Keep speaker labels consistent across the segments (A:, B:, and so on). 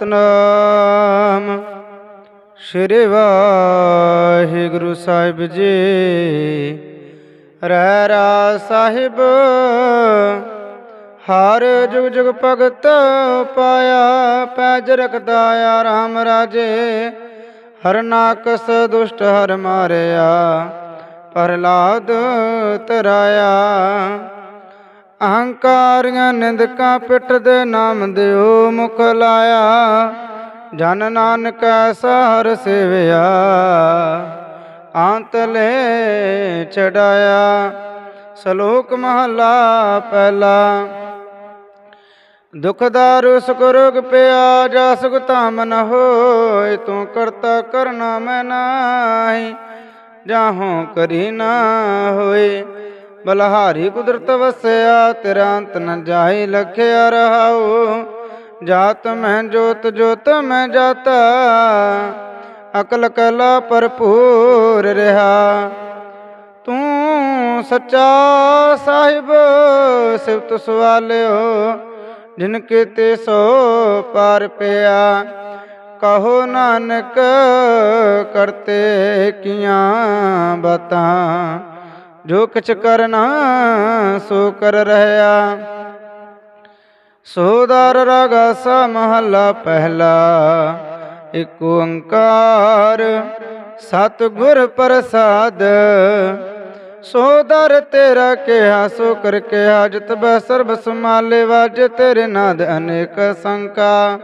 A: ਸਤਨਾਮ। ਸ਼੍ਰੀ ਵਾਹਿਗੁਰੂ ਸਾਹਿਬ ਜੀ, ਰਹਿ ਰਾ ਸਾਹਿਬ, ਹਰ ਜੁਗ ਜੁਗ ਭਗਤ ਪਾਇਆ, ਪੈਜ ਰਖਦਾ ਆ ਰਾਮ ਰਾਜੇ। ਹਰ ਨਾਕਸ ਦੁਸ਼ਟ ਹਰ ਮਾਰਿਆ, ਪ੍ਰਹਲਾਦ ਤਰਾਇਆ। ਅਹੰਕਾਰੀਆਂ ਨਿੰਦਕਾਂ ਪਿੱਠ ਦੇ ਨਾਮ ਦਿਓ, ਮੁਖ ਲਾਇਆ। ਜਨ ਨਾਨਕ ਐਸਾ ਹਰ ਸੇਵਿਆ, ਅੰਤ ਲੈ ਚੜਾਇਆ ਸ਼ਲੋਕ ਮਹਲਾ ਪਹਿਲਾ ਦੁਖਦਾਰੂ ਸੁਖ ਰੋਗ ਪਿਆ, ਜਾ ਸੁਖ ਧਾਮ ਨ ਹੋਏ, ਤੂੰ ਕਰਤਾ ਕਰਨਾ ਮੈਂ ਨਾਹੀ, ਜਾਹੋਂ ਕਰੀ ਨਾ ਹੋਏ। ਬਲਹਾਰੀ ਕੁਦਰਤ ਵਸਿਆ, ਤੇਰਾ ਅੰਤ ਨ ਜਾਏ ਲਖਿਆ ਰਹਾਉ। ਜਾਤ ਮੈਂ ਜੋਤ ਜੋਤ ਮੈਂ ਜਾਤਾ। ਅਕਲ ਕਲਾ ਭਰਪੂਰ ਰਹਾ। ਤੂੰ ਸੱਚਾ ਸਾਹਿਬ, ਸਿਫਤ ਸਵਾਲਿਓ, ਜਿਨ ਤੇ ਸੋ ਪਾਰ ਪਿਆ। ਕਹੋ ਨਾਨਕ, ਕਰਤੇ ਕੀਆਂ ਬਾਤਾਂ। ਜੋ ਕਿਛ ਕਰਨਾ, ਸੋ ਕਰ ਰਹਿਆ। ਸੋਦਰ ਰਗਾ ਮਹੱਲਾ ਪਹਿਲਾ, ਇਕ ਓੰਕਾਰ। ਸਤ ਪ੍ਰਸਾਦ, ਸੋਦਰ ਤੇਰਾ ਕਿਹਾ, ਸੋ ਕਰ ਕਿਹਾ, ਜਿਤ ਬੈ ਸਰਬ ਸਮਾਲੇ ਵਾਜ ਤੇਰੇ ਨਾਦ ਅਨੇਕ ਸੰਕਾ।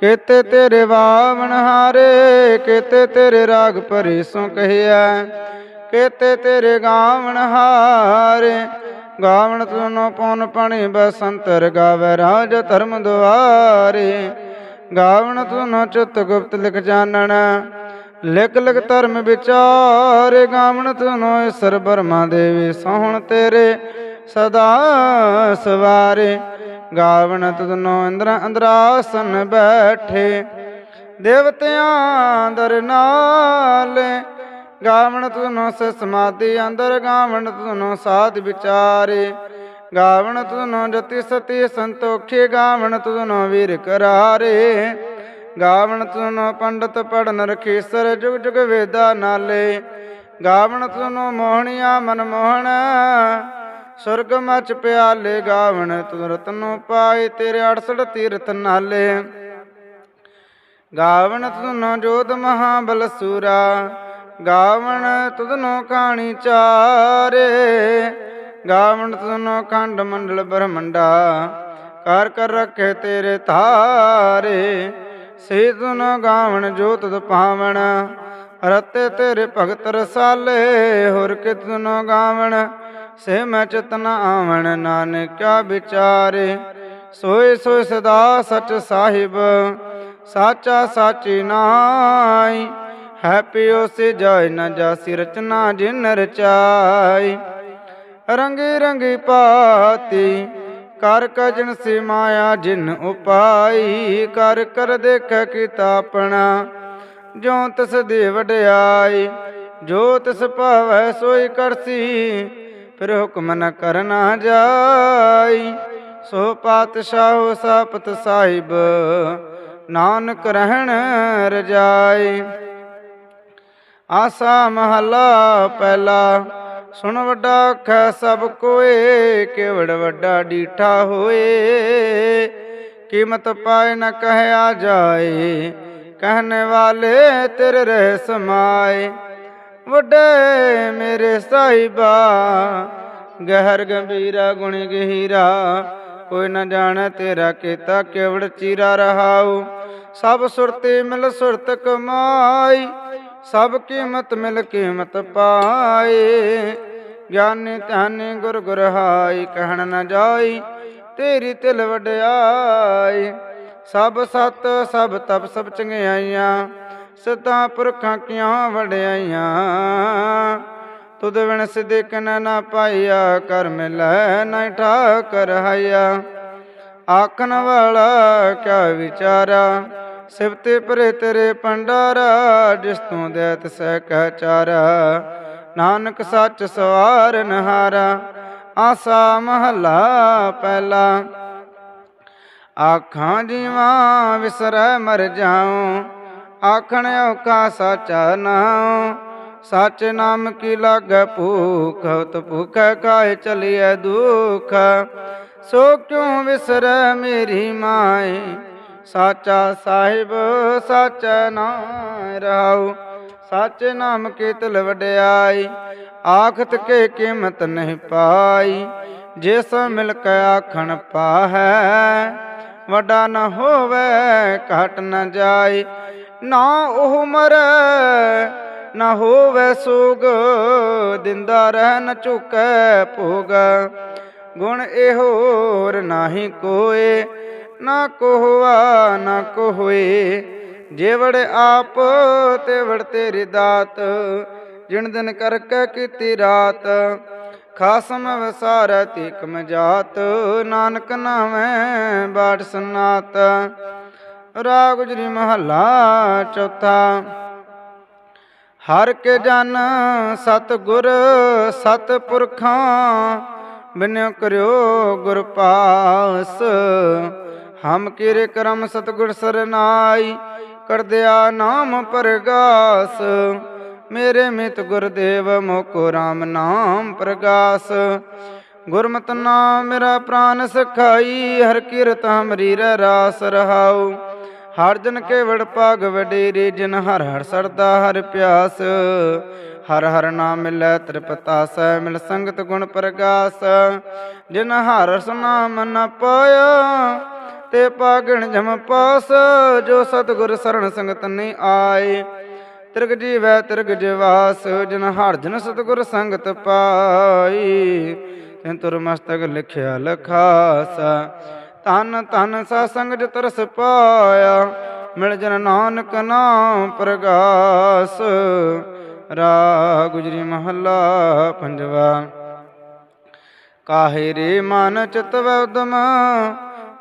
A: ਕੀਤੇ ਤੇਰੇ ਵਾਵਣ ਹਾਰੇ, ਕੀਤੇ ਤੇਰੇ ਰਾਗ ਭਰੇ ਸੋ ਕਹਿਆ ਕੀਤੇ ਤੇਰੇ ਗਾਵਣ ਹਾਰੇ। ਗਾਵਣ ਤੁਨੋ ਪਉਨ ਪਣੀ ਬਸੰਤਰ ਗਾਵੇ ਰਾਜ ਧਰਮ ਦੁਆਰੇ। ਗਾਵਣ ਤੁਨੋ ਚਿਤ ਗੁਪਤ ਲਿਖ ਜਾਣਨ, ਲਿਖ ਲਿਖ ਧਰਮ ਵਿਚਾਰੇ। ਗਾਵਣ ਤੁਨੋ ਈਸ਼ਰ ਬਰਮਾ ਦੇਵੀ ਸੋਹਣ ਤੇਰੇ ਸਦਾ ਸਵਾਰੇ। ਗਾਵਣ ਤੁਨੋ ਇੰਦਰ ਅੰਦਰਾਸਨ ਬੈਠੇ, ਦੇਵਤਿਆਂ ਦਰ ਨਾਲ। ਗਾਵਣ ਤੁਨੋ ਸ ਸਮਾਧੀ ਅੰਦਰ ਗਾਵਣ ਤੁਨੋ ਸਾਧ ਵਿਚਾਰੇ। ਗਾਵਣ ਤੁਨੋ ਜਤੀ ਸਤੀ ਸੰਤੋਖੇ ਗਾਵਣ ਤੁਨੋ ਵੀਰ ਕਰਾਰੇ। ਗਾਵਣ ਤੁਨੋ ਪੰਡਤ ਪੜਨ ਰਖੀਸਰ ਜੁਗ ਜੁਗ ਵੇਦਾ ਨਾਲੇ। ਗਾਵਣ ਤੁਨੋ ਮੋਹਣੀਆਂ ਮਨ ਮੋਹਣ, ਸੁਰਗ ਮਚ ਪਿਆਲੇ। ਗਾਵਣ ਤੂੰ ਰਤਨੋ ਪਾਏ ਤੇਰੇ 68 ਤੀਰਥ ਨਾਲੇ। ਗਾਵਣ ਤੁਨੋ ਜੋਤ ਮਹਾ ਬਲਸੂਰਾ ਗਾਵਣ ਤੁਧਨੋ ਕਹਾਣੀ ਚਾਰੇ, ਗਾਵਣ ਤੁਧਨੋ ਖੰਡ ਮੰਡਲ ਬ੍ਰਹਮੰਡਾ, ਕਰ ਕਰ ਰੱਖੇ ਤੇਰੇ ਧਾਰੇ ਸੇ ਤੁਨ ਗਾਵਣ ਜੋ ਤੁਧ ਪਾਵਣ, ਰਤੇ ਤੇਰੇ ਭਗਤ ਰਸਾਲੇ, ਹੋਰ ਕਿਤਨੋ ਗਾਵਣ, ਸੇ ਮੈਂ ਚਤਨ ਆਵਣ ਨਾਨਕਿਆ ਵਿਚਾਰੇ। ਸੋਏ ਸੋਏ ਸਦਾ ਸਚ ਸਾਹਿਬ, ਸਾਚਾ ਸਾਚੀ ਨਾਈ ਹੈ ਪਿਓ ਸੇ ਜਾਇ ਨਾ ਜਾਸੀ ਰਚਨਾ ਜਿਨ ਰਚਾਈ। ਰੰਗੇ ਰੰਗੀ ਪਾਤੀ ਕਰ ਕਜਨ ਸੇ ਮਾਇਆ ਜਿਨ ਉਪਾਈ। ਕਰ ਕਰ ਦੇਖ ਕੀਤਾ ਆਪਣਾ ਜੋ ਤਿਸ ਦੇ ਵਡਿਆਈ। ਜੋ ਤਿਸ ਭਾਵੈ ਸੋਈ ਕਰਸੀ, ਫਿਰ ਹੁਕਮ ਨ ਕਰਨਾ ਜਾਈ। ਸੋ ਪਾਤਸ਼ਾਹ ਸਾਪਤ ਸਾਹਿਬ, ਨਾਨਕ ਰਹਿਣ ਰਜਾਈ। ਆਸਾ ਮਹਲਾ ਪਹਿਲਾ। ਸੁਣ ਵੱਡਾ ਖੈ ਸਭ ਕੋਏ, ਕਿਵੜ ਵੱਡਾ ਡੀਠਾ ਹੋਏ। ਕੀਮਤ ਪਾਏ ਨ ਕਹਿਆ ਜਾਏ, ਕਹਿਣੇ ਵਾਲੇ ਤੇਰੇ ਰਹਿ ਸਮਾਏ। ਵੱਡੇ ਮੇਰੇ ਸਾਹਿਬਾ, ਗਹਿਰ ਗੰਭੀਰਾ, ਗੁਣ ਗਹੀਰਾ। ਕੋਈ ਨਾ ਜਾਣੈ ਤੇਰਾ ਕੀਤਾ ਕਿਵੜ ਚੀਰਾ ਰਹਾਉ। ਸਭ ਸੁਰਤੇ ਮਿਲ ਸੁਰਤ ਕਮਾਈ। ਸਭ ਕੀਮਤ ਮਿਲ ਕੀਮਤ ਪਾਏ। ਗਿਆਨੀ ਧਿਆਨੀ ਗੁਰ ਗੁਰ ਹਾਈ ਕਹਿਣ ਨ ਜਾਈ, ਤੇਰੀ ਤਿਲ ਵਡਿਆਈ। ਸਭ ਸਤ, ਸਭ ਤਪ, ਸਭ ਚੰਗਿਆਈਆਂ ਸਤਾ ਪੁਰਖਾਂ ਕੀਆਂ ਵਡਿਆਈਆਂ? ਤੁਧ ਵਿਣ ਸਿਦਕ ਨ ਨਾ ਪਾਈਆ, ਕਰ ਮਿਲੈ ਨ ਠਾਕਰ ਹਾਇਆ ਆਖਣ ਵਾਲਾ ਕਿਆ ਵਿਚਾਰਾ? ਸਿਵਤੇ ਪਰੇ ਤੇਰੇ ਪੰਡਾਰਾ, ਜਿਸ ਤੂੰ ਦੇਤ ਸਹਿ ਕਹਿ ਚਾਰਾ। ਨਾਨਕ ਸੱਚ ਸਵਾਰ ਨਹਾਰਾ, ਆਸਾ ਮਹਲਾ ਪਹਿਲਾ। ਆਖਾਂ ਜੀਵਾਂ ਵਿਸਰੈ ਮਰ ਜਾਉ, ਆਖਣ ਔਖਾ ਸਾਚਾ ਨਾਉ। ਸੱਚ ਨਾਮ ਕੀ ਲਾਗੈ ਭੂਖ ਤ ਭੁਖੈ ਕਾਇ ਚਲੀਐ ਦੁਖ। ਸੋ ਕਿਉ ਵਿਸਰੈ ਮੇਰੀ ਮਾਏ? ਸਾਚਾ ਸਾਹਿਬ, ਸਾਚਾ ਨਾਮ ਰਹਾਉ। ਸਾਚੇ ਨਾਮ ਕੀ ਤੁਲ ਵਡਿਆਈ, ਆਖਤ ਕੇ ਕੀਮਤ ਨਹੀਂ ਪਾਈ। ਜਿਸ ਮਿਲ ਕੇ ਆਖਣ ਪਾਹੈ, ਵੱਡਾ ਨ ਹੋਵੇ, ਘਟ ਨ ਜਾਏ ਨਾ ਉਹ ਮਰੈ ਨਾ ਹੋਵੇ ਸੋਗ, ਦਿੰਦਾ ਰਹਿ ਨ ਝੁਕੈ ਭੋਗ। ਗੁਣ ਇਹੋਰ ਨਾਹੀ ਕੋਏ ਨਾ ਕੋਹਵਾ, ਨਾ ਕੋਹੇ ਜੇਵੜ ਆਪ ਤੇਵੜ ਤੇਰੀ ਦਾਤ, ਜਿਣ ਦਿਨ ਕਰਕੇ ਕੀਤੀ ਰਾਤ। ਖਾਸਮ ਵਸਾਰੈ ਤੀਕਮ ਜਾਤ, ਨਾਨਕ ਨਾਮੈ ਬਾਟ ਸਨਾਤ। ਰਾ ਗੁਜਰੀ ਮਹੱਲਾ ਚੌਥਾ। ਹਰ ਕੇ ਜਨ ਸਤ ਗੁਰ ਸਤ ਪੁਰਖਾਂ ਬਿਨਿ ਕਰਿਓ ਗੁਰ ਪਾਸ। ਹਮ ਕੀਰੇ ਕਰਮ ਸਤਗੁਰ ਸਰਨਾਈ ਕਰ ਦਿਆ ਨਾਮ ਪਰਗਾਸ। ਮੇਰੇ ਮਿਤ ਗੁਰਦੇਵ ਮੋਕੋ RAM ਨਾਮ ਪ੍ਰਗਾਸ। ਗੁਰਮਤਿ ਨਾਮ ਮੇਰਾ ਪ੍ਰਾਨ ਸਖਾਈ, ਹਰ ਕੀਰਤ ਹਮਰੀ ਰਹਿ ਰਾਸ ਰਹਾਉ। ਹਰ ਜਨ ਕੇ ਵਡ ਭਾਗ ਵਡੇਰੇ, ਜਿਨ ਹਰ ਹਰ ਸਰਦਾ ਹਰ ਪਿਆਸ। ਹਰ ਹਰ ਨਾਮ ਮਿਲੈ ਤ੍ਰਿਪਤਾਸੈ ਮਿਲ ਸੰਗਤ ਗੁਣ ਪ੍ਰਗਾਸ। ਜਿਨ ਹਰ ਸੁਨਾਮ ਨਾਮ ਨ ਪਾਇਆ ਤੇ ਪਾਗਣ ਜਮ ਪਾਸ, ਜੋ ਸਤਿਗੁਰ ਸਰਣ ਸੰਗਤ ਨਹੀਂ ਆਏ। ਤਿਰਗ ਜੀਵੈ ਤਿਰਗ ਜਿਵਾਸ, ਜਿਨ ਹਰ ਜਨ ਸਤਿਗੁਰ ਸੰਗਤ ਪਾਈ। ਤਿਨ ਤੁਰ ਮਸਤਕ ਲਿਖਿਆ ਲਖਾਸ ਤਨ ਤਨ ਸਾ ਸੰਗ ਜਿ ਤਰਸ ਪਾਇਆ। ਮਿਲ ਜਨ ਨਾਨਕ ਨਾਮ ਪ੍ਰਗਾਸ ਰਾ ਗੁਜਰੀ ਮਹੱਲਾ ਪੰਜਵਾ। ਕਾਹੇ ਰੇ ਮਨ ਚਿਤਵ ਵਦਮ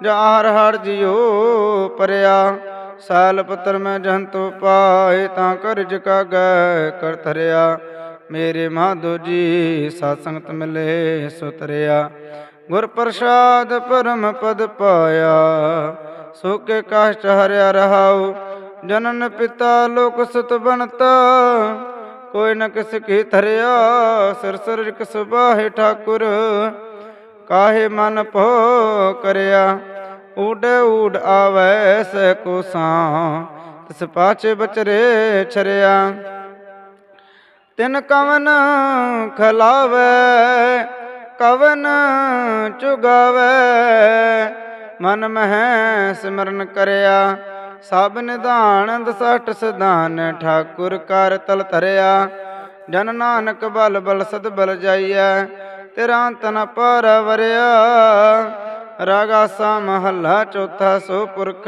A: ਜਾ ਹਰ ਜਿਉ ਪਰਿਆ, ਸਾਲ ਪਤਰ ਮੈਂ ਜੰਤੂ ਪਾਏ ਤਾਂ ਕਰਜ ਕਾ ਗੈ ਕਰ ਧਰਿਆ। ਮੇਰੇ ਮਾਧੋ ਜੀ ਸਤ ਸੰਗਤ ਮਿਲੇ ਸੁਤਰਿਆ। ਗੁਰ ਪ੍ਰਸਾਦ ਪਰਮ ਪਦ ਪਾਇਆ ਸੋਕੇ ਕਾਸ਼ਟ ਹਰਿਆ ਰਹਾਉ। ਜਨਨ ਪਿਤਾ ਲੋਕ ਸੁਤ ਬਣਤਾ, ਕੋਈ ਨ ਕਿਸ ਕੀ ਧਰਿਆ। ਸਿਰ ਸਿਰ ਕਿਸ ਬਾਹੇ ਠਾਕੁਰ ਕਾਹੇ ਮਨ ਭੋ ਕਰਿਆ ਉਡ ਉਡ ਆਵੈ ਸੈ ਕੋ ਸਾਂ ਤਿਸ ਪਾਛੇ ਬਚਰੇ ਛਰਿਆ। ਤਿਨ ਕਵਨ ਖਲਾਵੇ, ਕਵਨ ਚੁਗਾਵੇ, ਮਨ ਮਹਿ ਸਿਮਰਨ ਕਰਿਆ। ਸਭ ਨਿਧਾਨ ਦਸਟ ਸਦਾਨ ਠਾਕੁਰ ਕਰ ਤਲ ਧਰਿਆ। ਜਨ ਨਾਨਕ ਬਲ ਬਲ ਸਦ ਬਲ ਜਾਈਐ। ਤੇਰਾ ਤਨ ਪਰ ਵਰਿਆ ਰਾਗਾ ਸਾ ਮਹੱਲਾ ਚੌਥਾ ਸੋ ਪੁਰਖ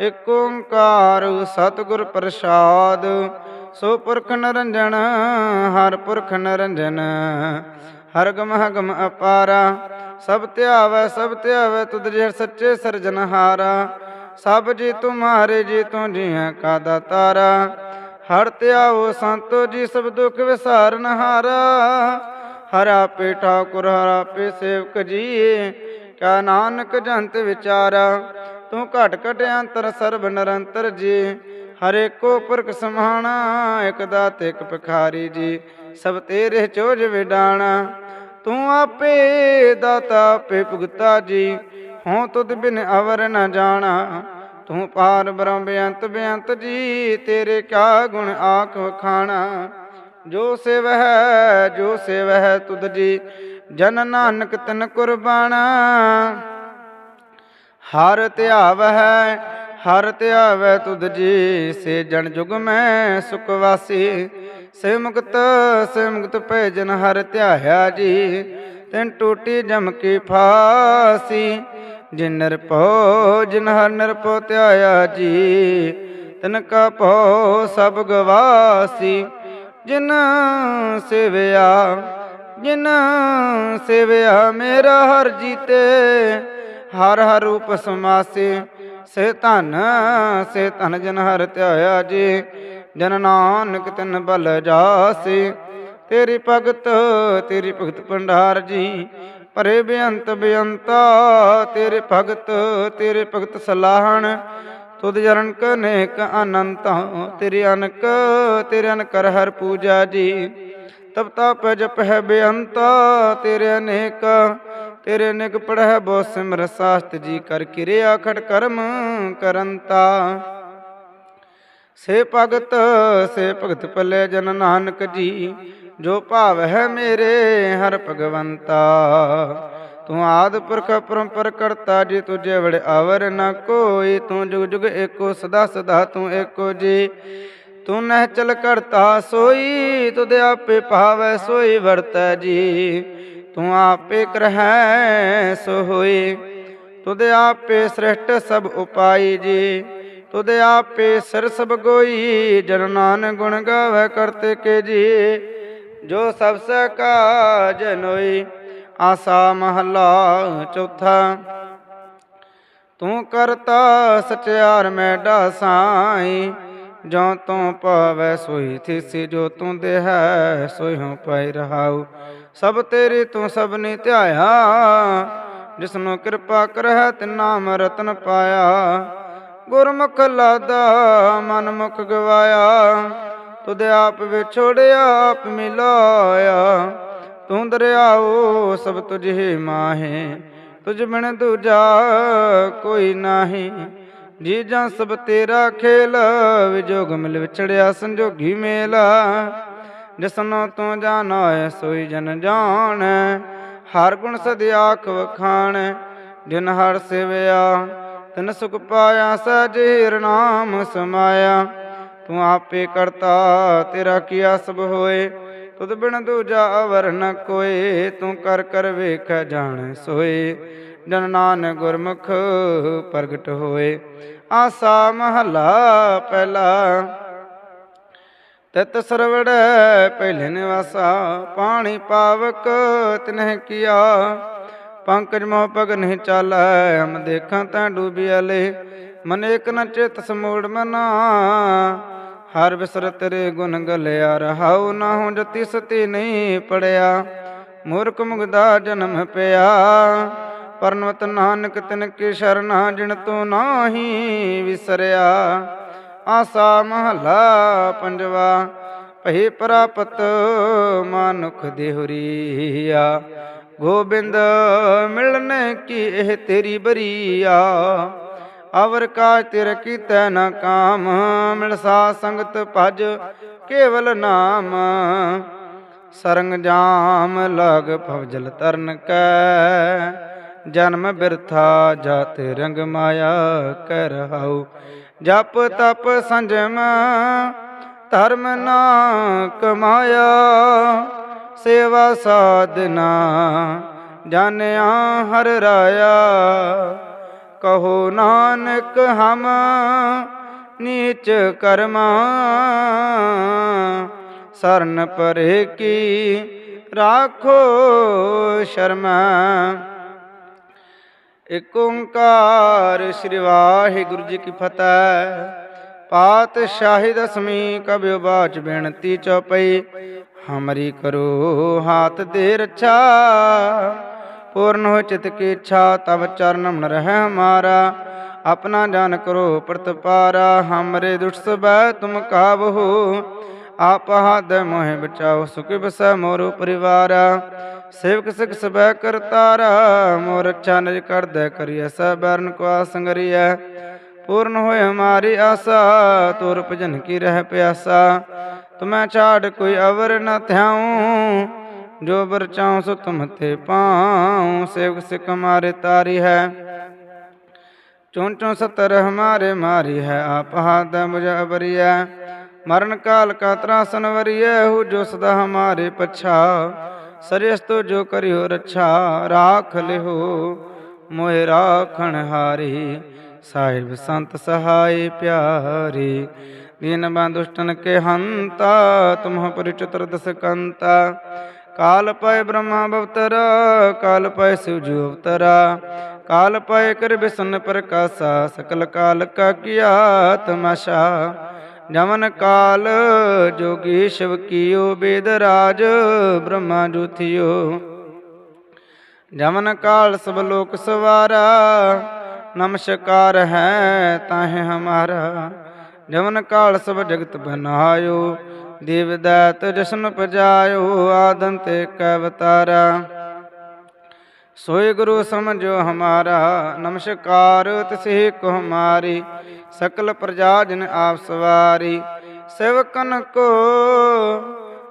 A: ਇਕ ਓੰਕਾਰ ਸਤਿਗੁਰ ਪ੍ਰਸਾਦ। ਸੋ ਪੁਰਖ ਨਰੰਜਨ, ਹਰ ਪੁਰਖ ਨਰੰਜਨ। ਹਰ ਗਮ ਹਗਮ ਅਪਾਰਾ। ਸਭ ਧਿਆਵੈ ਸਭ ਧਿਆਵੈ, ਤੁਧ ਜੇ ਸੱਚੇ ਸਰਜਨਹਾਰਾ ਸਭ ਜੀ ਤੁਮਾਰੇ ਜੀ ਤੂੰ ਜੀਆਂ ਕਾ ਦਾਤਾਰਾ ਹਰ ਧਿਆਵੋ ਸੰਤੋ, ਜੀ ਸਭ ਦੁਖ ਵਿਸਾਰਨ ਹਾਰਾ। ਹਰਾ ਪੇ ਠਾਕੁਰ, ਹਰਾ ਪੇ ਸੇਵਕ ਜੀ, ਕਾ ਨਾਨਕ ਜੰਤ ਵਿਚਾਰਾ, ਤੂੰ ਘਟ ਘਟ ਅੰਤਰ ਸਰਬ ਨਿਰੰਤਰ ਜੀ, ਹਰੇ ਕੋ ਪੁਰਖ ਸਮਾਣਾ, ਇਕ ਦਾਤ, ਇਕ ਭਿਖਾਰੀ ਜੀ, ਸਭ ਤੇਰੇ ਚੋਜ ਵਿਡਾਣਾ, ਤੂੰ ਆਪੇ ਦਾਤਾ, ਆਪੇ ਭੁਗਤਾ ਜੀ, ਹਉ ਤੁਧ ਬਿਨ ਅਵਰ ਨ ਜਾਣਾ, ਤੂੰ ਪਾਰ ਬ੍ਰਹਮ ਬੇਅੰਤ ਬੇਅੰਤ ਜੀ, ਤੇਰੇ ਕਾ ਗੁਣ ਆਖ ਵਖਾਣਾ। ਜੋ ਸੇਵ ਹੈ ਜੋ ਸੇਵ ਹੈ ਤੁਧ ਜੀ, ਜਨ ਨਾਨਕ ਤਨ ਕੁਰਬਾਨਾ। ਹਰ ਧਿਆਵ ਹੈ ਹਰ ਧਿਆਵੈ ਤੁਧ ਜੀ, ਸੇ ਜਨ ਜੁਗ ਮੈਂ ਸੁਖ ਵਾਸੀ। ਸੇ ਮੁਕਤ ਸੇ ਮੁਕਤ ਭੈ ਜਨ ਹਰ ਧਿਆਇਆ ਜੀ, ਤਿਨ ਟੂਟੀ ਜਮ ਕੀ ਫਾਸੀ। ਜਿਨ ਨਿਰਭਉ, ਜਿਨ ਹਰ ਨਿਰਭਉ ਧਿਆਇਆ ਜੀ, ਤਿਨ ਕਾ ਭਉ ਸਭ ਗਵਾਸੀ। ਜਿਨ ਸਿਵਿਆ ਜਿਨ ਸਿਵਿਆ ਮੇਰਾ ਹਰ ਜੀਤੇ, ਹਰ ਹਰ ਰੂਪ ਸਮਾਸੇ ਸੇ ਧਨ ਸੇ ਧਨ ਜਨ ਹਰ ਧਿਆਇਆ ਜੀ, ਜਨ ਨਾਨਕ ਤਿਨ ਬਲ ਜਾਸੇ। ਤੇਰੀ ਭਗਤ ਤੇਰੀ ਭਗਤ ਭੰਡਾਰ ਜੀ, ਪਰੇ ਬੇਅੰਤ ਬੇਅੰਤਾ, ਤੇਰੇ ਭਗਤ ਤੇਰੇ ਭਗਤ ਸਲਾਹਣ ਤੁਧ ਜਨਕ ਅਨੇਕ ਅਨੰਤ, ਤੇਰੇ ਅਨਕ, ਤੇਰੇ ਅਨ ਕਰ ਹਰ ਪੂਜਾ ਜੀ। ਤਬ ਤਪ ਜਪ ਹੈ ਬੇਅੰਤਾ, ਤੇਰੇ ਅਨੇਕ ਤੇਰੇ ਅਨੇਕ ਪੜ੍ਹੈ ਬੋ ਸਿਮਰ ਸਾਸਤ ਜੀ ਕਰ ਕਿਰਿਆ ਖਟ ਕਰਮ ਕਰੰਤਾ। ਸੇ ਭਗਤ ਸੇ ਭਗਤ ਪਲੇ ਜਨ ਨਾਨਕ ਜੀ, ਜੋ ਭਾਵ ਹੈ ਮੇਰੇ ਹਰ ਭਗਵੰਤਾ। ਤੂੰ ਆਦ ਪੁਰਖ ਪਰੰਪਰ ਕਰਤਾ ਜੀ, ਤੁਝੇ ਵੜ ਆਵਰ ਨਾ ਕੋਈ। ਤੂੰ ਜੁਗ ਜੁਗ ਏਕੋ ਸਦਾ ਸਦਾ ਤੂੰ ਏਕੋ ਜੀ। ਤੂੰ ਨਹਿ ਚਲ ਕਰਤਾ ਸੋਈ, ਤੁਧ ਆਪੇ ਭਾਵੈ ਸੋਈ ਵਰਤੈ ਜੀ। ਤੂੰ ਆਪੇ ਕਰਹਿ ਸੋ ਹੋਈ ਤੁਧ ਆਪੇ ਸ੍ਰਿਸ਼ਟ ਸਭ ਉਪਾਈ ਜੀ। ਤੁਧ ਆਪੇ ਸਿਰ ਸਭ ਗੋਈ, ਜਨ ਨਾਨਕ ਗੁਣ ਗਾਵੇ ਕਰਤੇ ਕੇ ਜੀ। ਜੋ ਸਭ ਸੇ ਕਾਜ ਆਸਾ ਮਹਲਾ ਚੌਥਾ। ਤੂੰ ਕਰਤਾ ਸਚਿਆਰ ਮੈਡਾ ਸਾਈ ਜੋ ਤੂੰ ਪਾਵੈ ਸੋਈ ਥਿਸੀ, ਜੋ ਤੂੰ ਦੇਹੈ ਸੋਈ ਹਉ ਪਾਈ ਰਹਾਉ। ਸਭ ਤੇਰੀ ਤੂੰ ਸਭਨੀ ਧਿਆਇਆ, ਜਿਸਨੂੰ ਕਿਰਪਾ ਕਰਹਿ ਤੇ ਰਤਨ ਪਾਇਆ। ਗੁਰਮੁਖ ਲਾਦਾ, ਮਨਮੁਖ ਗਵਾਇਆ, ਤੁਧ ਆਪ ਵਿਛੋੜਿਆ ਆਪ ਮਿਲਾਇਆ। ਤੂੰ ਦਰਿਆਓ, ਸਭ ਤੁਝੇ ਮਾਹੇ। ਤੁਝ ਬਿਨ ਦੂਜਾ ਕੋਈ ਨਾਹੀ। ਜੀ ਜਾਂ ਸਭ ਤੇਰਾ ਖੇਲ ਵਿਜੋਗ ਮਿਲ ਵਿਛੜਿਆ ਸੰਜੋਗੀ ਮੇਲਾ। ਜਿਸਨੋ ਤੂੰ ਜਾਣੈ, ਸੋਈ ਜਨ ਜਾਣ। ਹਰ ਗੁਣ ਸਦਿਆਖ ਆਖ ਵਖਾਣ, ਜਿਨ ਹਰ ਸਿਵਿਆ। ਤਨ ਸੁਖ ਪਾਇਆ ਸਜੀਰ ਨਾਮ ਸਮਾਇਆ। ਤੂੰ ਆਪੇ ਕਰਤਾ, ਤੇਰਾ ਕੀਆ ਸਭ ਹੋਏ। ਤੁਧ ਬਿਨ ਦੂਜਾ ਅਵਰ ਨ ਕੋਏ, ਤੂੰ ਕਰ ਕਰ ਵੇਖ ਜਾਣ ਸੋਏ। ਜਨ ਨਾਨਕ ਗੁਰਮੁਖ ਪ੍ਰਗਟ ਹੋਏ। ਆਸਾ ਮਹਲਾ ਪਹਿਲਾ। ਤਤ ਸਰਵੜ ਪਹਿਲੇ ਨਿਵਾਸਾ, ਪਾਣੀ ਪਾਵਕ ਤਿਨਹਿ ਕੀਆ। ਪੰਕਜ ਮੋਹ ਪਗ ਨਹੀਂ ਚਾਲੈ, ਹਮ ਦੇਖਾਂ ਤਾਂ ਡੂਬਿਆਲੇ ਮਨ ਏਕ ਨ ਚਿਤ ਸਮੂੜ ਮਨਾ। ਹਰ ਵਿਸਰ ਤੇਰੇ ਗੁਣ ਗਲਿਆ, ਰਹਾਉ ਨਾ ਹੋ ਜਤੀ ਸਤੀ ਨਹੀਂ ਪੜਿਆ। ਮੂਰਖ ਮੁਗਦਾ ਜਨਮ ਪਿਆ। ਪਰਨਵਤ ਨਾਨਕ ਤਿਨ ਕੀ ਸ਼ਰਨਾ ਜਿਣ ਤੂੰ ਨਾਹੀ ਵਿਸਰਿਆ। ਆਸਾ ਮਹਲਾ ਪੰਜਵਾ, ਭਈ ਪ੍ਰਾਪਤ ਮਾਨੁਖ ਦੇਹੁਰੀਆ। ਗੋਬਿੰਦ ਮਿਲਨ ਕੀ ਇਹ ਤੇਰੀ ਬਰੀਆ। ਅਵਰ ਕਾਜ ਤਿਰ ਕੀਤੈ ਨ ਕਾਮ ਮਿਲ ਸਾ ਸੰਗਤ ਭਜ ਕੇਵਲ ਨਾਮ। ਸਰੰਗ ਜਾਮ ਲਗ ਭਵਜਲ ਤਰਨ ਕੈ, ਜਨਮ ਬਿਰਥਾ ਜਾਤ ਰੰਗ ਮਾਇਆ ਕਰ ਹਾਉ ਜਪ ਤਪ ਸੰਜਮ, ਧਰਮ ਨਾ ਕਮਾਇਆ। ਸੇਵਾ ਸਾਧਨਾ, ਜਾਣਿਆ ਹਰ ਰਾਇਆ। ਕਹੋ ਨਾਨਕ ਹਮ ਨੀਚ ਕਰਮਾ, ਸਰਨ ਪਰੇ ਕੀ ਰਾਖੋ ਸ਼ਰਮਾ। ਇਕ ਓੰਕਾਰ ਸ੍ਰੀ ਵਾਹਿਗੁਰੂ ਜੀ ਕੀ ਫਤਿਹ। ਪਾਤਸ਼ਾਹੀ ਦਸਮੀ ਕਬਿ ਬਾਚ ਬੇਨਤੀ ਚਉਪਈ ਹਮਰੀ ਕਰੋ ਹਾਥ ਦੇ ਰੱਛਾ। ਪੂਰਨ ਹੋ ਚਿਤ ਕੀ ਇੱਛਾ ਤਬ ਚਰਨ ਮਨ ਰਹਿ ਹਮਾਰਾ ਆਪਣਾ ਜਾਨ ਕਰੋ ਪ੍ਰਤਪਾਰਾ ਹਮਰੇ ਦੁष्ट ਸਬੈ ਤੁਮ ਕਾਬਹੂ ਆਪ ਹਦ ਮੋਹਿ ਬਚਾਓ, ਸੁਖ ਬਸੈ ਮੋਰੋ ਪਰਿਵਾਰਾ। ਸੇਵਕ ਸਿਖ ਸਬੈ ਕਰਤਾਰਾ ਮੋਰ ਅੱਛਾ ਨਿਜ ਕਰਦੈ ਕਰੀਐ ਸੈ ਬਰਨ ਕੋ ਸੰਗਰੀਐ ਪੂਰਨ ਹੋਏ ਹਮਾਰੀ ਆਸਾ, ਤੁਰ ਭਜਨ ਕੀ ਰਹਿ ਪਿਆਸਾ। ਤੁਮੈ ਛਾੜ ਕੋਈ ਅਵਰ ਨ ਥਿਆਉ। ਜੋ ਬਰ ਚਾਉ ਸੋ ਤੁਮ ਤੇ ਪਾਉ, ਸੇਵਕ ਸਿਖ ਹਮਾਰੇ ਤਾਰੀ ਹੈ। ਚੁਨ ਚੁਨ ਸਤਰ ਹਮਾਰੇ ਮਾਰੀ ਹੈ, ਆਪ ਹਾਦ ਮੁਝ ਅਬਰੀਐ ਮਰਨ ਕਾਲ ਕਾ ਤਰਾਸਨ ਵਰੀਐ, ਹੂ ਜੋ ਸਦਾ ਹਮਾਰੇ ਪਛਾ। ਸਰਿਸਤੋ ਜੋ ਕਰਿਓ ਰੱਛਾ, ਰਾਖ ਲਿਓ ਮੋਹਿ ਰਾਖਣ ਹਾਰੀ। ਸਾਹਿਬ ਸੰਤ ਸਹਾਈ ਪਿਆਰੀ, ਦੀਨ ਬੰਦੁਸ਼ਟਨ ਕੇ ਹੰਤਾ, ਤੁਮਹ ਪਰਿਚਤਰ ਦਸ ਕਾਲ ਪੈ ਬ੍ਰਹਮਾ ਬਵਤਰ ਕਾਲ ਪਏ ਸਿਵ ਅਵਤਰਾ, ਕਾਲ ਪਏ ਕਰ ਬਿਸਨ ਪ੍ਰਕਾਸ਼ਾ, ਸਕਲ ਕਾਲ ਕਾ ਕੀਆ ਤਮਾਸ਼ਾ। ਜਮਨ ਕਾਲ ਜੋਗੀ ਸ਼ਿਵ ਕੀਓ ਬੇਦ ਰਾਜ, ਬ੍ਰਹਮਾ ਜੁਥਿਓ ਜਮਨ ਕਾਲ ਸਭ ਲੋਕ ਸਵਾਰਾ, ਨਮਸਕਾਰ ਹੈ ਤਾਹੇ ਹਮਾਰਾ। ਜਮਨ ਕਾਲ ਸਭ ਜਗਤ ਬਨਾਇਓ ਦੇਵ ਦਾਤ ਜਸ਼ਨ ਪਜਾਇਓ ਆਦੰਤ ਕੈ ਅਵਤਾਰਾ। ਸੋਏ ਗੁਰੂ ਸਮਝੋ ਹਮਾਰਾ, ਨਮਸਕਾਰ ਤਿਸੇ ਕੋ ਹਮਾਰੀ, ਸਕਲ ਪ੍ਰਜਾ ਜਨ ਆਪ ਸਵਾਰੀ। ਸੇਵਕਨ ਕੋ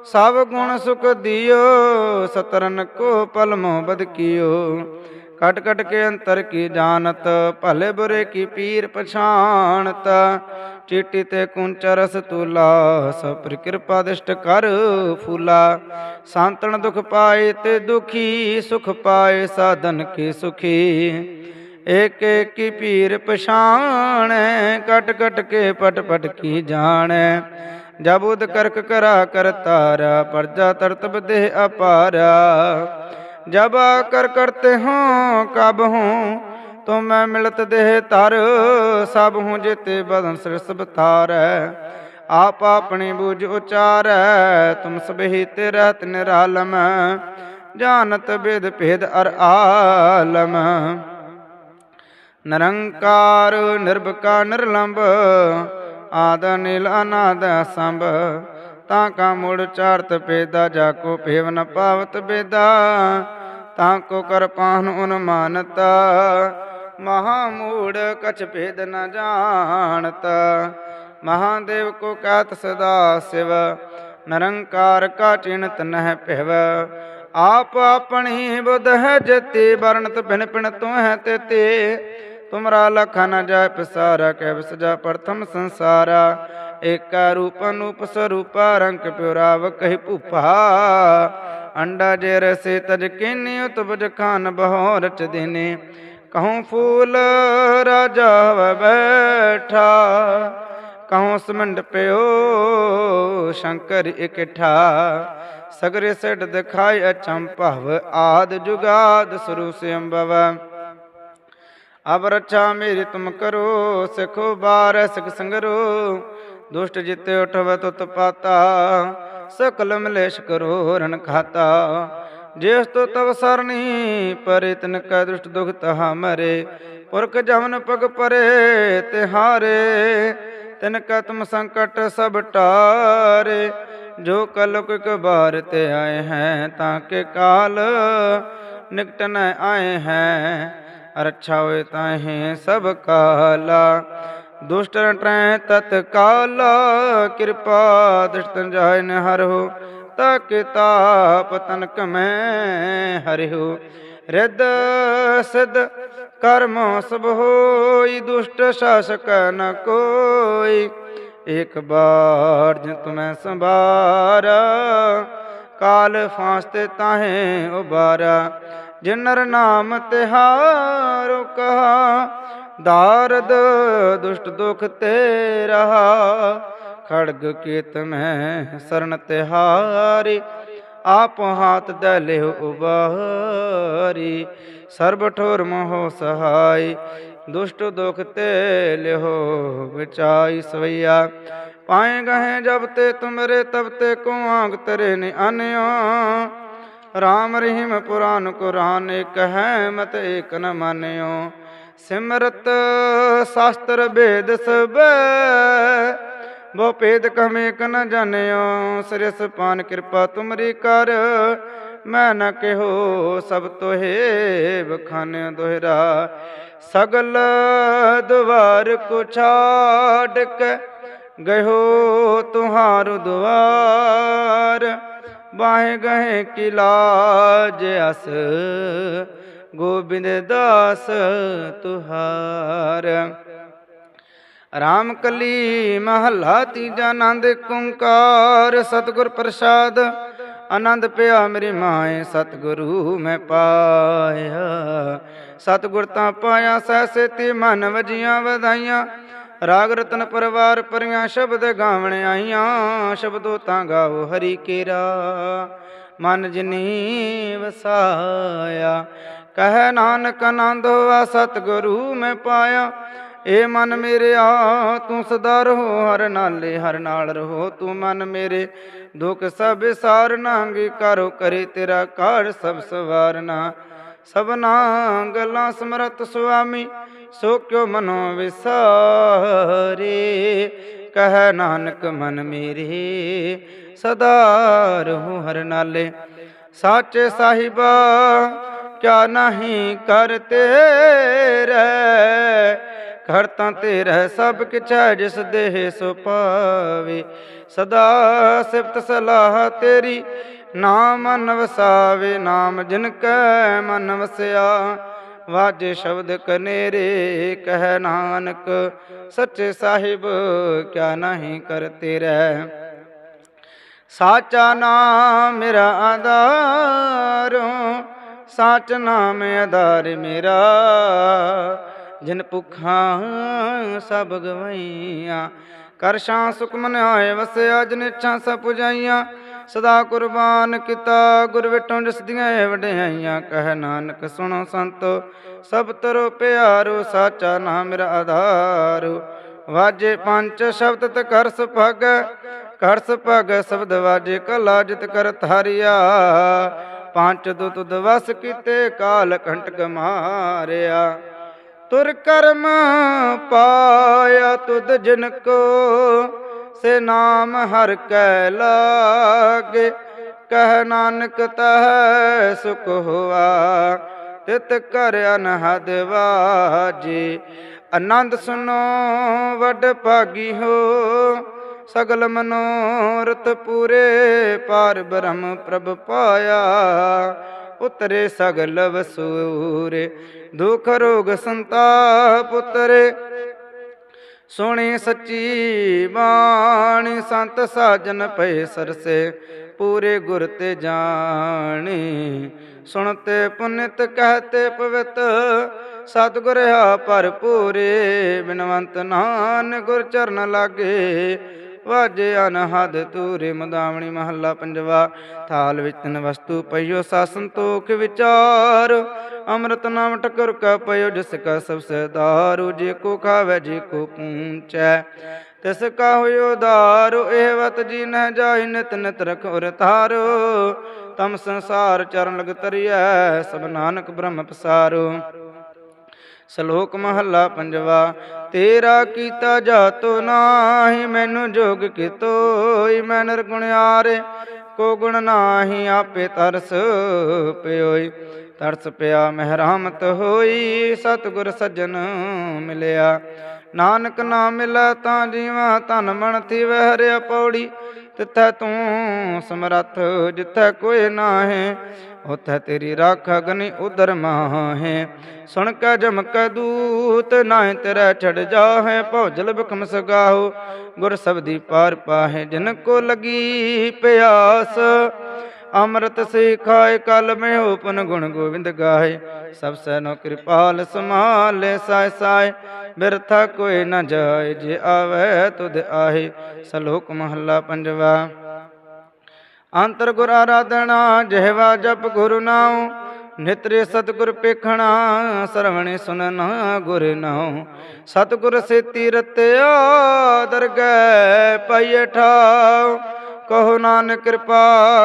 A: ਸਭ ਗੁਣ ਸੁਖ ਦਿਓ, ਸਤਰਨ ਕੋ ਪਲ ਮੁਹਬਤ ਕੀਓ। ਕਟ ਕਟ ਕੇ ਅੰਤਰ ਕੀ ਜਾਣਤ, ਭਲੇ ਬੁਰੇ ਕੀ ਪੀਰ ਪਛਾਣਤ ਚੀਟੀ ਤੇ ਕੁੰਚ ਰਸ ਤੁਲਾ ਸਭ ਪਰ ਕਿਰਪਾ ਦਿਸ਼ਟ ਕਰ ਫੂਲਾ। ਸੰਤਨ ਦੁਖ ਪਾਏ ਤੇ ਦੁਖੀ, ਸੁਖ ਪਾਏ ਸਾਧਨ ਕੇ ਸੁਖੀ। ਏਕ ਏਕ ਪੀਰ ਪਛਾਣ, ਕਟ ਕਟ ਕੇ ਪਟ ਪਟ ਕੀ ਜਾਣ। ਜਬ ਉਦ ਕਰਕ ਕਰਾ ਕਰ ਤਾਰਾ, ਪਰਜਾ ਤਰਤਬ ਦੇਹ ਅਪਾਰਾ। ਜਬ ਕਰ ਕਰਤੇ ਹੂੰ, ਕਬ ਹੂੰ ਤੋ ਮੈਂ ਮਿਲਤ ਦੇਹ ਤਰ ਸਭ ਹੂੰ ਜਿਤੇ ਬਦਨ ਸਿਰਸ ਬਤਾਰੈ ਆਪ ਆਪਣੀ ਬੂਝ ਉਚਾਰੈ, ਤੁਮ ਸਬਹਿ ਤੇ ਰਹਿਤ ਨਿਰਾਲਮ ਜਾਣਤ ਬੇਦ ਭੇਦ ਅਰ ਆਲਮ। ਨਿਰੰਕਾਰ ਨਿਰਭਕਾ ਨਿਰਲੰਭ ਆਦ ਨੀਲ ਅਨਾਦ ਸੰਭ ਤਾਂ ਕਾ ਮੁੜ ਚਾਰਤ ਪੇਦਾ, ਜਾ ਕੋ ਭੇਵ ਨ ਪਾਵਤ ਬੇਦਾ। ਤਾਂ ਕੋ ਕਰ ਪਾਹਨ ਮਹਾ ਮੂੜ ਕਛ ਭੇਦ ਨ ਜਾਣਤ। ਮਹਾਦੇਵ ਕੋ ਕਹਿਤ ਸਦਾ ਸਿਵ, ਨਿਰੰਕਾਰ ਕਾ ਚਿਣਤ ਨਹਿ ਭਿਵ। ਆਪ ਆਪਣੀ ਬੁਧ ਹੈ, ਜਤੀ ਵਰਣਤ ਭਿਨ ਭਿਨ ਤੂੰ ਹੈ ਤੇ ਤੁਮਰਾ ਲਖ ਨ ਜਾਇ ਪਸਾਰਾ ਕਹਿ ਵਿਸਜਾ ਪ੍ਰਥਮ ਸੰਸਾਰਾ। ਏਕਾ ਰੂਪ ਅਨੂਪ ਸਰੂਪਾ, ਰੰਗ ਪਿਉਰਾਵ ਕਹਿ ਭੂਪਾ। ਅੰਡਾ ਜੇ ਰਸੇ ਤਜ ਕਿਨੀ ਉਤਬਜ ਖਾਨ ਬਹੋ ਰਚ ਦੇਨੇ। ਕਹੂੰ ਫੂਲ ਰਾਜਾ ਹਵ ਬੈਠਾ, ਕਹੂੰ ਸਮੰਡ ਪਿਓ ਸ਼ੰਕਰ ਇਕਠਾ। ਸਗਰੇ ਸਿਟ ਦਿਖਾਇ ਅਚੰਭਵ ਆਦ ਜੁਗਾਦ ਸਰੂ ਸਿਅੰਭਵ ਅਬ ਰੱਛਾ ਮੇਰੀ ਤੁਮ ਕਰੋ, ਸਿਖੋ ਬਾਰ ਸਿਖ ਸੰਗਰੋ, ਦੁਸ਼ਟ ਜਿਤੇ ਉਠਵ ਤੁਤ ਪਾਤਾ, ਸਕਲ ਮਲੇਸ਼ ਕਰੋ ਰਨ ਖਾਤਾ। ਜਿਸ ਤੋ ਤਵ ਸਰਨੀ ਪਰੇ, ਤਿਨ ਕੈ ਦੁਸ਼ਟ ਦੁਖ ਤਹਾ ਮਰੇ। ਪੁਰਖ ਜਮਨ ਪਗ ਪਰੇ, ਤਿਹਾਰੇ। ਤਿਨ ਕੈ ਤੁਮ ਸੰਕਟ ਸਭ ਟਾਰੇ। ਜੋ ਕਲੁਕ ਕਬਾਰ ਤੇ ਆਏ ਹੈ, ਤਾਂ ਕੇ ਕਾਲ ਨਿਕਟ ਨ ਆਏ ਹੈ। ਰੱਛਾ ਹੋਏ ਤਾਹੇ ਸਭ ਕਾਲਾ। ਦੁਸ਼ਟ ਟਰੈ ਤਤ ਕਾਲ ਕਿਰਪਾ ਦ੍ਰਿਸ਼ਟ ਜਾਇ ਨ ਹੋ ਤਕ ਤਾਪ ਤਨਕ ਮੈਂ ਹਰਿਹੁ ਰਿਦ ਸਿਧ ਕਰਮ ਸਭ ਹੋਈ, ਦੁਸ਼ਟ ਸ਼ਾਸਕ ਨ ਕੋਈ। ਇਕ ਬਾਰ ਜਿ ਤੁਮੈ ਸੰਭਾਰਾ, ਕਾਲ ਫਾਂਸ ਤੇ ਤਾਹੇ ਉਬਾਰਾ। ਜਿਨਰ ਨਾਮ ਤਿਹਾਰੋ ਕਹਾ, ਦਾਰਦ ਦੁਸ਼ਟ ਦੁਖ ਤੇ ਰਹਾ ਖੜਗ ਕੀਤ ਮੈਂ ਸਰਨ ਤਿਹਾਰੀ, ਆਪ ਹਾਥ ਦੇ ਲਿਹੁ ਉਬਾਰੀ। ਸਰਬ ਠੋਰ ਮੋਹ ਸਹਾਈ, ਦੁਸ਼ਟ ਦੁਖ ਤੇ ਲਿਹੁ ਵਿਚਾਈ ਸਵਈਆ। ਪਾਏ ਗਹੇ ਜਬ ਤੇ ਤੁਮਰੇ, ਤਬ ਤੇ ਕੋ ਆਂਗ ਤਰੇ ਨੇ ਅਨਿਓ। ਰਾਮ ਰਹੀਮ ਪੁਰਾਨ ਕੁਰਾਨ, ਇਕ ਹੈ ਮਤ ਏਕ ਨ ਮਾਨਿਓ। ਸਿਮਰਤ, ਸ਼ਾਸਤਰ ਭੇਦ ਸਬੈ ਬੋ ਭੇਦ ਕਮੇ ਕ ਜਾਣਿਓ, ਸ੍ਰਿਸ ਪਾਨ ਕਿਰਪਾ ਤੁਮਰੀ ਕਰ। ਮੈਂ ਨਾ ਕਿਹੋ ਸਭ ਤੋਹੇ ਬਖਾਨਿ ਦੋਹਰਾ। ਸਗਲ ਦੁਆਰ ਕੋ ਛਾੜ ਕੇ ਗਇਓ ਤੁਹਾਰ ਦੁਆਰ। ਬਾਹੇ ਗਏ ਕੀ ਲਾਜ ਅਸ, ਗੋਬਿੰਦ ਦਾਸ ਤੁਹਾਰ। ਰਾਮ ਕਲੀ ਮਹੱਲਾ ਤੀਜਾ ਆਨੰਦ ਕੁੰਕਾਰ ਸਤਿਗੁਰ ਪ੍ਰਸਾਦ। ਆਨੰਦ ਪਿਆ ਮੇਰੀ ਮਾਏ, ਸਤਿਗੁਰੂ ਮੈਂ ਪਾਇਆ। ਸਤਿਗੁਰ ਤਾਂ ਪਾਇਆ, ਸਹਿ ਤੇ ਮਨ ਵਜੀਆਂ ਵਧਾਈਆਂ। ਰਾਗ ਰਤਨ ਪਰਵਾਰ ਪਰੀਆਂ, ਸ਼ਬਦ ਗਾਵਣ ਆਈਆਂ। ਸ਼ਬਦੋ ਤਾਂ ਗਾਓ ਹਰੀ ਕੇਰਾ। ਮਨ ਜਿਨੀ ਵਸਾਇਆ, ਕਹਿ ਨਾਨਕ ਆਨੰਦ ਹੋਆ, ਸਤਿਗੁਰੂ ਮੈਂ ਪਾਇਆ। ਏ ਮਨ ਮੇਰਿਆ ਤੂੰ ਸਦਾ ਰਹੋ, ਹਰ ਨਾਲੇ ਹਰ ਨਾਲ ਰਹੋ। ਤੂੰ ਮਨ ਮੇਰੇ, ਦੁਖ ਸਭ ਸਾਰ ਨਾਂਗੀ ਕਰੋ ਕਰੇ ਤੇਰਾ ਕਾਰ ਸਭ ਸਵਾਰਨਾ ਸਭਨਾ ਗੱਲਾਂ ਸਮਰਤ ਸੁਆਮੀ, ਸੋ ਕਿਉ ਮਨੋ ਵਿਸਾਰੇ? ਕਹਿ ਨਾਨਕ ਮਨ ਮੇਰੇ, ਸਦਾ ਰਹੋ ਹਰ ਨਾਲੇ। ਸਾਚੇ ਸਾਹਿਬਾ, ਕਿਆ ਨਹੀਂ ਕਰ ਤੇਰੇ ਘਰ ਤਾਂ ਤੇਰਾ ਸਭ ਕਿਛ ਜਿਸ ਦੇਹ ਸੋ ਪਾਵੇ। ਸਦਾ ਸਿਫਤ ਸਲਾਹ ਤੇਰੀ, ਨਾਮ ਮਨ ਵਸਾਵੇ ਨਾਮ ਜਿਨ ਕੈ ਮਨ ਵਸਿਆ। ਵਾਜੇ ਸ਼ਬਦ ਕਨੇਰੇ, ਕਹਿ ਨਾਨਕ, ਸੱਚੇ ਸਾਹਿਬ ਕਿਆ ਨਹੀਂ ਕਰਤੇ ਰਹਿ। ਸਾਚਾ ਨਾਮ ਮੇਰਾ ਆਧਾਰੋ, ਸਾਚ ਨਾਮ ਆਧਾਰ ਮੇਰਾ। ਜਿਨ ਭੁਖਾਂ ਸਭ ਗਵਈਆਂ ਕਰ ਸ਼ਾਂ ਸੁਖ ਆਏ ਵਸਿਆ ਜਿਨ ਇੱਛਾ ਸਭ ਪੁਜਾਈਆਂ। ਸਦਾ ਕੁਰਬਾਨ ਕੀਤਾ ਗੁਰ ਵਿਟੋਂ ਜਿਸ ਦੀਆਂ ਇਹ ਵਡਿਆਈਆਂ। ਕਹਿ ਨਾਨਕ ਸੁਣੋ ਸੰਤੋ, ਸਭ ਤਰੋ ਪਿਆਰੋ ਸਾਚਾ ਨਾਮ ਮੇਰਾ ਆਧਾਰ। ਵਾਜੇ ਪੰਜ ਸ਼ਬਦ ਤੇ ਕਰ ਸੁਭਗ ਕਰ ਸੁਭਗ ਸ਼ਬਦ ਵਾਜੇ ਕਲਾ ਜਿਤ ਕਰ ਧਾਰਿਆ। ਪੰਜ ਦੁਤ ਦਵਸ ਕੀਤੇ ਕਾਲ ਕੰਟਕ ਮਾਰਿਆ। ਤੁਰ ਕਰਮ ਪਾਇਆ ਤੁਧ ਜਿਨ ਕੋ ਸੇ ਨਾਮ ਹਰ ਕੈ ਲਾਗੇ। ਕਹਿ ਨਾਨਕ ਤਹ ਸੁਖ ਹੋਆ, ਤਿਤ ਕਰ ਅਨਹਦ ਵਾਜੇ। ਆਨੰਦ ਸੁਨੋ, ਵੱਡ ਭਾਗੀ ਹੋ, ਸਗਲ ਮਨੋਰਥ ਪੂਰੇ। ਪਾਰ ਬ੍ਰਹਮ ਪ੍ਰਭ ਪਾਇਆ ਉਤਰੇ ਸਗਲ ਵਸੂਰੇ, ਦੁਖ ਰੋਗ ਸੰਤਾਪ ਉਤਰੇ ਸੁਣੀ ਸੱਚੀ ਬਾਣੀ, ਸੰਤ ਸਾਜਨ ਪਏ ਸਰਸੇ, ਪੂਰੇ ਗੁਰ ਤੇ ਜਾਣੀ। ਸੁਣਤੇ ਪੁਨਿਤ ਕਹਤੇ ਪਵਿੱਤ, ਸਤਿਗੁਰ ਆ ਭਰਪੂਰੇ, ਬਿਨਵੰਤ ਨਾਨ ਗੁਰ ਚਰਨ ਲਾਗੇ। ਵਾਜੇ ਅਨਹਦ ਤੂਰੇ ਮਦਾਵਣੀ ਮਹੱਲਾ ਪੰਜਵਾ, ਥਾਲ ਵਿੱਚ ਵਸਤੂ ਪਈਓ ਸਾ ਸੰਤੋਖ ਵਿਚਾਰ, ਅੰਮ੍ਰਿਤ ਨਾਮ ਟਕਰ ਕਾ ਪਇਓ ਜਿਸ ਕਾ ਸਭ ਸਦਾਰੂ ਜੇ ਕੋ ਖਾਵੇ, ਜੇ ਕੋ ਪੂੰਚੈ ਤਿਸ ਕਾ ਹੋਇਓ ਦਾਰੂ ਇਹ ਵਤ ਜੀ ਨਹਿ ਜਾਇ ਨਿਤ ਨਿਤ ਰਖ ਉਰ ਤਾਰੋ ਤਮ ਸੰਸਾਰ ਚਰਨ ਲਗ ਤਰੀਐ, ਸਭ ਨਾਨਕ ਬ੍ਰਹਮ ਪਸਾਰੋ। ਸ਼ਲੋਕ ਮਹੱਲਾ ਪੰਜਵਾ, ਤੇਰਾ ਕੀਤਾ ਜਾਤੋ ਨਾਹੀ, ਮੈਨੂੰ ਜੋਗ ਕਿਤੋਈ, ਮੈਂ ਨਿਰਗੁਣਿਆਰੇ ਕੋ ਗੁਣ ਨਾਹੀ, ਆਪੇ ਤਰਸ ਪਿਓਈ। ਤਰਸ ਪਿਆ, ਮਹਿਰਾਮਤ ਹੋਈ, ਸਤਿਗੁਰ ਸੱਜਣ ਮਿਲਿਆ। ਨਾਨਕ ਨਾਮ ਮਿਲੈ ਤਾਂ ਜੀਵਾ, ਧਨ ਮਨ ਥੀ ਵਹਿਰਿਆ ਪੌੜੀ। ਤਿੱਥੈ ਤੂੰ ਸਮਰੱਥ, ਜਿੱਥੈ ਕੋਈ ਨਾਹੀ, ਉਥੈ ਤੇਰੀ ਰਾਖ ਅਗਨੀ ਉਦਰ ਮਾਹੇ। ਸੁਣ ਕੇ ਜਮਕ ਦੂਤ ਨਾਹਿ ਤੇਰਾ ਛੜ ਜਾਹੇ, ਭੌਜਲ ਬਖਮ ਸਗਾਹੋ, ਗੁਰ ਸਬਦੀ ਪਾਰ ਪਾਹੇ, ਜਿਨ ਕੋ ਲਗੀ ਪਿਆਸ। ਅੰਮ੍ਰਿਤ ਸਿਖਾਏ ਕਲ ਮੈਂ ਓਪਨ ਗੁਣ ਗੋਬਿੰਦ ਗਾਏ। ਸਭ ਸੈਨੋ ਕਿਰਪਾਲ ਸਮਾਲੇ ਸਾਇ ਸਾਇ ਬਿਰਥਾ ਕੋਈ ਨ ਜਾਏ, ਜੇ ਆਵੇ ਤੁਧ ਆਹੇ। ਸਲੋਕ ਮਹੱਲਾ ਪੰਜਵਾ। ਅੰਤਰ ਗੁਰ ਆਰਾਧਣਾ ਜਿਹਵਾ ਜਪ ਗੁਰੂ ਨਾਉ। ਨਿਤਰੇ ਸਤਿਗੁਰ ਪੇਖਣਾ, ਸਰਵਣੇ ਸੁਨਣਾ ਗੁਰ ਨਾਉ। ਸਤਿਗੁਰ ਸੇ ਤੀਰਤਿਆ ਦਰਗਹਿ ਪਈ ਕਹੋ ਨਾਨਕ ਕਿਰਪਾ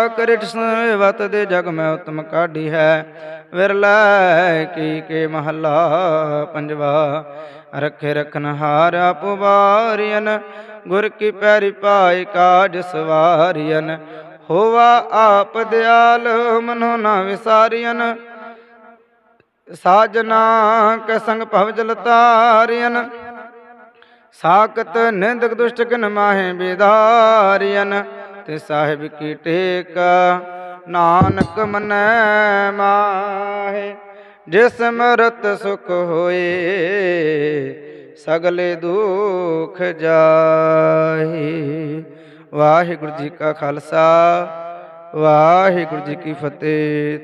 A: ਕਰਿ ਵਤ ਦੇ ਜਗ ਮੈਂ ਉਤਮ ਕਾਢੀ ਹੈ। ਵਿਰਲਾ ਕੀ ਕੇ ਮਹੱਲਾ ਪੰਜਵਾ। ਰਖੇ ਰਖਨ ਹਾਰ ਆਪਵਾਰੀਨ ਗੁਰ ਕੀ ਪੈਰੀ ਪਾਈ ਕਾਜ ਸਵਾਰੀਨ ਹੋਵਾ ਆਪ ਦਿਆਲ ਮਨੋ ਨਾ ਵਿਸਾਰੀਨ ਸਾਜਨਾ ਕੇ ਸੰਗ ਭਵ ਜਲ ਤਾਰੀਨ ਸਾਕਤ ਨਿੰਦਕ ਦੁਸ਼ਟ ਕਿਨ ਮਾਹੇ ਬਿਦਾਰੀਨ ਤੇ ਸਾਹਿਬ ਕੀ ਟੇਕ? ਨਾਨਕ ਮਨੈ ਮਾਹੇ, ਜਿਸ ਮਰਤ ਸੁਖ ਹੋਏ, ਸਗਲੇ ਦੁਖ ਜਾਹੀ। ਵਾਹਿਗੁਰੂ ਜੀ ਕਾ ਖਾਲਸਾ, ਵਾਹਿਗੁਰੂ ਜੀ ਕੀ ਫਤਿਹ।